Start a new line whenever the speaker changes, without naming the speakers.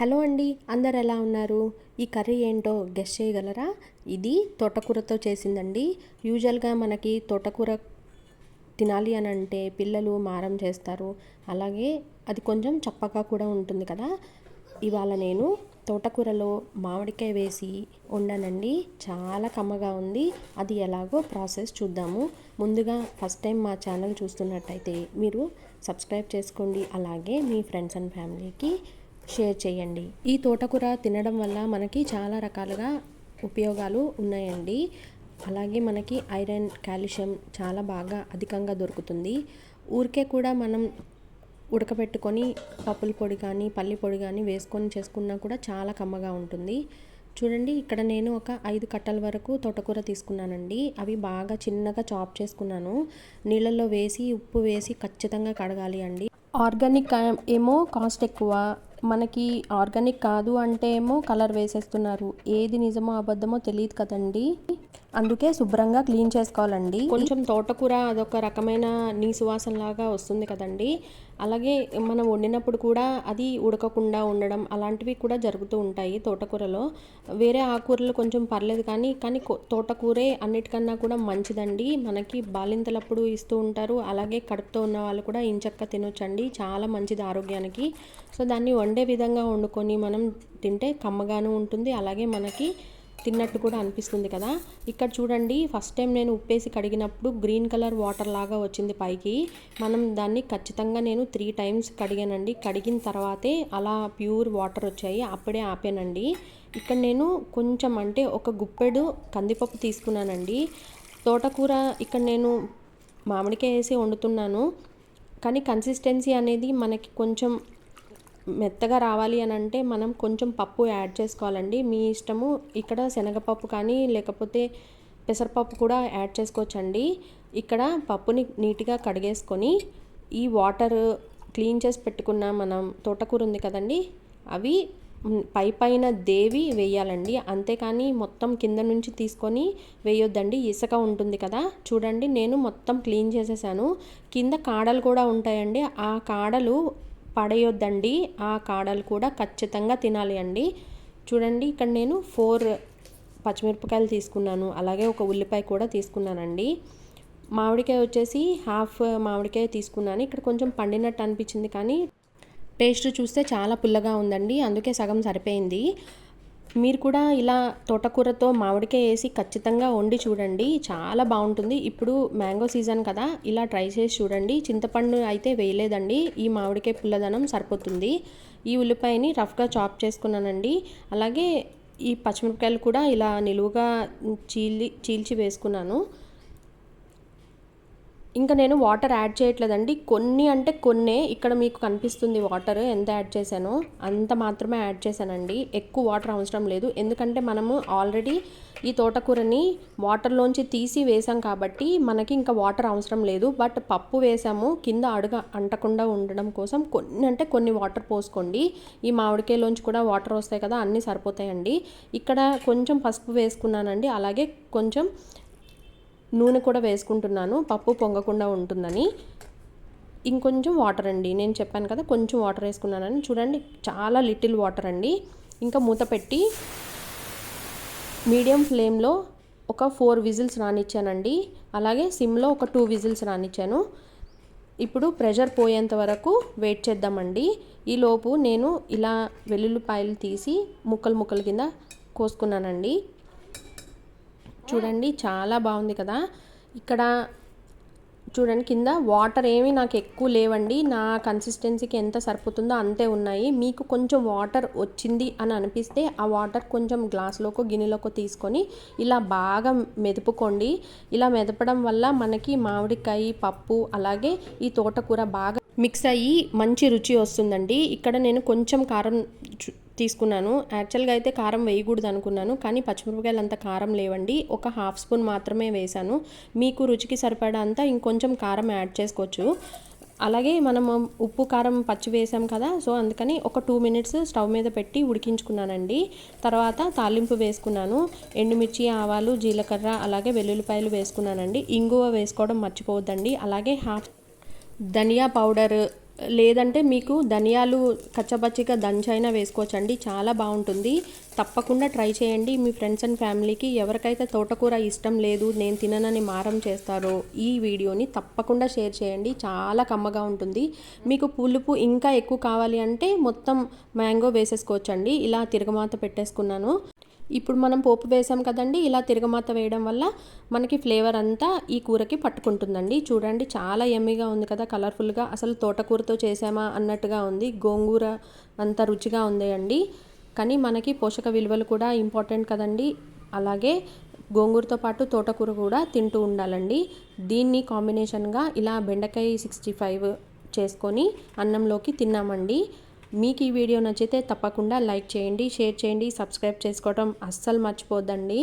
Hello అండి అందరు ఎలా ఉన్నారు? ఈ కర్రీ ఏంటో గెస్ చేయగలరా? ఇది తోటకూరతో చేసిందండి. యూజువల్గా మనకి తోటకూర తినాలి అని అంటే పిల్లలు మారం చేస్తారు. అలాగే అది కొంచెం చప్పగా కూడా ఉంటుంది కదా. ఇవాళ నేను తోటకూరలో మామిడికాయ వేసి వండానండి. చాలా కమ్మగా ఉంది. అది ఎలాగో ప్రాసెస్ చూద్దాము. ముందుగా ఫస్ట్ టైం మా ఛానల్ చూస్తున్నట్టయితే మీరు సబ్స్క్రైబ్ చేసుకోండి. అలాగే మీ ఫ్రెండ్స్ అండ్ ఫ్యామిలీకి షేర్ చేయండి. ఈ తోటకూర తినడం వల్ల మనకి చాలా రకాలుగా ఉపయోగాలు ఉన్నాయండి. అలాగే మనకి ఐరన్ కాల్షియం చాలా బాగా అధికంగా దొరుకుతుంది. ఊరికే కూడా మనం ఉడకబెట్టుకొని పప్పుల పొడి కానీ పల్లి పొడి కానీ వేసుకొని చేసుకున్నా కూడా చాలా కమ్మగా ఉంటుంది. చూడండి ఇక్కడ నేను ఒక ఐదు కట్టల వరకు తోటకూర తీసుకున్నానండి. అవి బాగా చిన్నగా చాప్ చేసుకున్నాను. నీళ్ళల్లో వేసి ఉప్పు వేసి ఖచ్చితంగా కడగాలి అండి. ఆర్గానిక్ ఏమో కాస్ట్ ఎక్కువ మనకి ఆర్గానిక్ కాదు అంటే ఏమో కలర్ వేసేస్తున్నారు. ఏది నిజమో అబద్ధమో తెలియదు కదండి. అందుకే శుభ్రంగా క్లీన్ చేసుకోవాలండి. కొంచెం తోటకూర అదొక రకమైన నీ సువాసన లాగా వస్తుంది కదండి. అలాగే మనం వండినప్పుడు కూడా అది ఉడకకుండా ఉండడం అలాంటివి కూడా జరుగుతూ ఉంటాయి తోటకూరలో. వేరే ఆకుకూరలు కొంచెం పర్లేదు కానీ కానీ తోటకూరే అన్నిటికన్నా కూడా మంచిదండి. మనకి బాలింతలప్పుడు ఇస్తూ ఉంటారు. అలాగే కడుపుతో ఉన్న వాళ్ళు కూడా ఇంచక్క తినొచ్చండి. చాలా మంచిది ఆరోగ్యానికి. సో దాన్ని వండే విధంగా వండుకొని మనం తింటే కమ్మగాను ఉంటుంది. అలాగే మనకి తిన్నట్టు కూడా అనిపిస్తుంది కదా. ఇక్కడ చూడండి ఫస్ట్ టైం నేను ఉప్పేసి కడిగినప్పుడు గ్రీన్ కలర్ వాటర్ లాగా వచ్చింది పైకి. మనం దాన్ని ఖచ్చితంగా నేను త్రీ టైమ్స్ కడిగానండి. కడిగిన తర్వాతే అలా ప్యూర్ వాటర్ వచ్చాయి. అప్పుడే ఆపానండి. ఇక్కడ నేను కొంచెం అంటే ఒక గుప్పెడు కందిపప్పు తీసుకున్నానండి. తోటకూర ఇక్కడ నేను మామిడికాయ వేసి వండుతున్నాను. కానీ కన్సిస్టెన్సీ అనేది మనకి కొంచెం మెత్తగా రావాలి అని అంటే మనం కొంచెం పప్పు యాడ్ చేసుకోవాలండి. మీ ఇష్టము ఇక్కడ శనగపప్పు కానీ లేకపోతే పెసరపప్పు కూడా యాడ్ చేసుకోవచ్చండి. ఇక్కడ పప్పుని నీట్గా కడిగేసుకొని ఈ వాటర్ క్లీన్ చేసి పెట్టుకున్న మనం తోటకూర ఉంది కదండి అవి పై పైన దేవి వేయాలండి. అంతేకాని మొత్తం కింద నుంచి తీసుకొని వేయొద్దండి. ఇసుక ఉంటుంది కదా చూడండి నేను మొత్తం క్లీన్ చేసేసాను. కింద కాడలు కూడా ఉంటాయండి. ఆ కాడలు పడేయొద్దండి. ఆ కాడలు కూడా ఖచ్చితంగా తినాలి అండి. చూడండి ఇక్కడ నేను ఫోర్ పచ్చిమిరపకాయలు తీసుకున్నాను. అలాగే ఒక ఉల్లిపాయ కూడా తీసుకున్నానండి. మామిడికాయ వచ్చేసి హాఫ్ మామిడికాయ తీసుకున్నాను. ఇక్కడ కొంచెం పండినట్టు అనిపించింది కానీ టేస్ట్ చూస్తే చాలా పుల్లగా ఉందండి. అందుకే సగం సరిపోయింది. మీరు కూడా ఇలా తోటకూరతో మామిడికాయ వేసి ఖచ్చితంగా వండి చూడండి. చాలా బాగుంటుంది. ఇప్పుడు మ్యాంగో సీజన్ కదా ఇలా ట్రై చేసి చూడండి. చింతపండు అయితే వేయలేదండి. ఈ మామిడికాయ పుల్లదనం సరిపోతుంది. ఈ ఉల్లిపాయని రఫ్గా చాప్ చేసుకున్నానండి. అలాగే ఈ పచ్చిమిరపకాయలు కూడా ఇలా నిలువుగా చీలి చీల్చి వేసుకున్నాను. ఇంకా నేను వాటర్ యాడ్ చేయట్లేదండి. కొన్ని అంటే కొన్నే ఇక్కడ మీకు కనిపిస్తుంది వాటర్ ఎంత యాడ్ చేశానో అంత మాత్రమే యాడ్ చేశానండి. ఎక్కువ వాటర్ అవసరం లేదు. ఎందుకంటే మనము ఆల్రెడీ ఈ తోటకూరని వాటర్లోంచి తీసి వేసాం కాబట్టి మనకి ఇంకా వాటర్ అవసరం లేదు. బట్ పప్పు వేసాము. కింద అడుగ అంటకుండా ఉండడం కోసం కొన్ని అంటే కొన్ని వాటర్ పోసుకోండి. ఈ మామిడికాయలోంచి కూడా వాటర్ వస్తాయి కదా అన్నీ సరిపోతాయండి. ఇక్కడ కొంచెం పసుపు వేసుకున్నానండి. అలాగే కొంచెం నూనె కూడా వేసుకుంటున్నాను. పప్పు పొంగకుండా ఉంటుందని. ఇంకొంచెం వాటర్ అండి. నేను చెప్పాను కదా కొంచెం వాటర్ వేసుకున్నానని. చూడండి చాలా లిటిల్ వాటర్ అండి. ఇంకా మూత పెట్టి మీడియం ఫ్లేమ్లో ఒక ఫోర్ విజిల్స్ రానిచ్చానండి. అలాగే సిమ్లో ఒక టూ విజిల్స్ రానిచ్చాను. ఇప్పుడు ప్రెషర్ పోయేంత వరకు వెయిట్ చేద్దామండి. ఈలోపు నేను ఇలా వెల్లుల్లిపాయలు తీసి ముక్కలు ముక్కలు కింద కోసుకున్నానండి. చూడండి చాలా బాగుంది కదా. ఇక్కడ చూడండి కింద వాటర్ ఏమీ నాకు ఎక్కువ లేవండి. నా కన్సిస్టెన్సీకి ఎంత సరిపోతుందో అంతే ఉన్నాయి. మీకు కొంచెం వాటర్ వచ్చింది అని అనిపిస్తే ఆ వాటర్ కొంచెం గ్లాస్లోకో గిన్నెలోకో తీసుకొని ఇలా బాగా మెదుపుకోండి. ఇలా మెదపడం వల్ల మనకి మామిడికాయ పప్పు అలాగే ఈ తోటకూర బాగా మిక్స్ అయ్యి మంచి రుచి వస్తుందండి. ఇక్కడ నేను కొంచెం కారం తీసుకున్నాను. యాక్చువల్గా అయితే కారం వేయకూడదు అనుకున్నాను. కానీ పచ్చిమిరపకాయలు అంత కారం లేవండి. ఒక హాఫ్ స్పూన్ మాత్రమే వేశాను. మీకు రుచికి సరిపడా అంతా ఇంకొంచెం కారం యాడ్ చేసుకోవచ్చు. అలాగే మనం ఉప్పు కారం పచ్చి వేసాం కదా సో అందుకని ఒక టూ మినిట్స్ స్టవ్ మీద పెట్టి ఉడికించుకున్నానండి. తర్వాత తాలింపు వేసుకున్నాను. ఎండుమిర్చి ఆవాలు జీలకర్ర అలాగే వెల్లుల్లిపాయలు వేసుకున్నానండి. ఇంగువ వేసుకోవడం మర్చిపోవద్దండి. అలాగే హాఫ్ ధనియా పౌడర్ లేదంటే మీకు ధనియాలు కచ్చపచ్చిగా దంచైనా వేసుకోవచ్చండి. చాలా బాగుంటుంది. తప్పకుండా ట్రై చేయండి. మీ ఫ్రెండ్స్ అండ్ ఫ్యామిలీకి ఎవరికైతే తోటకూర ఇష్టం లేదు నేను తిననని మారం చేస్తారో ఈ వీడియోని తప్పకుండా షేర్ చేయండి. చాలా కమ్మగా ఉంటుంది. మీకు పులుపు ఇంకా ఎక్కువ కావాలి అంటే మొత్తం మ్యాంగో వేసేసుకోవచ్చండి. ఇలా తిరగమాత పెట్టేసుకున్నాను. ఇప్పుడు మనం పోపు వేసాం కదండి ఇలా తిరగమాత వేయడం వల్ల మనకి ఫ్లేవర్ అంతా ఈ కూరకి పట్టుకుంటుందండి. చూడండి చాలా ఎమ్మిగా ఉంది కదా కలర్ఫుల్గా. అసలు తోటకూరతో చేసామా అన్నట్టుగా ఉంది. గోంగూర అంత రుచిగా ఉంది అండి కానీ మనకి పోషక విలువలు కూడా ఇంపార్టెంట్ కదండి. అలాగే గోంగూరతో పాటు తోటకూర కూడా తింటూ ఉండాలండి. దీన్ని కాంబినేషన్గా ఇలా బెండకాయ సిక్స్టీ ఫైవ్ చేసుకొని అన్నంలోకి తిన్నామండి. మీకు ఈ వీడియో నచ్చితే తప్పకుండా లైక్ చేయండి షేర్ చేయండి సబ్స్క్రైబ్ చేసుకోవటం అస్సలు మర్చిపోద్దండి.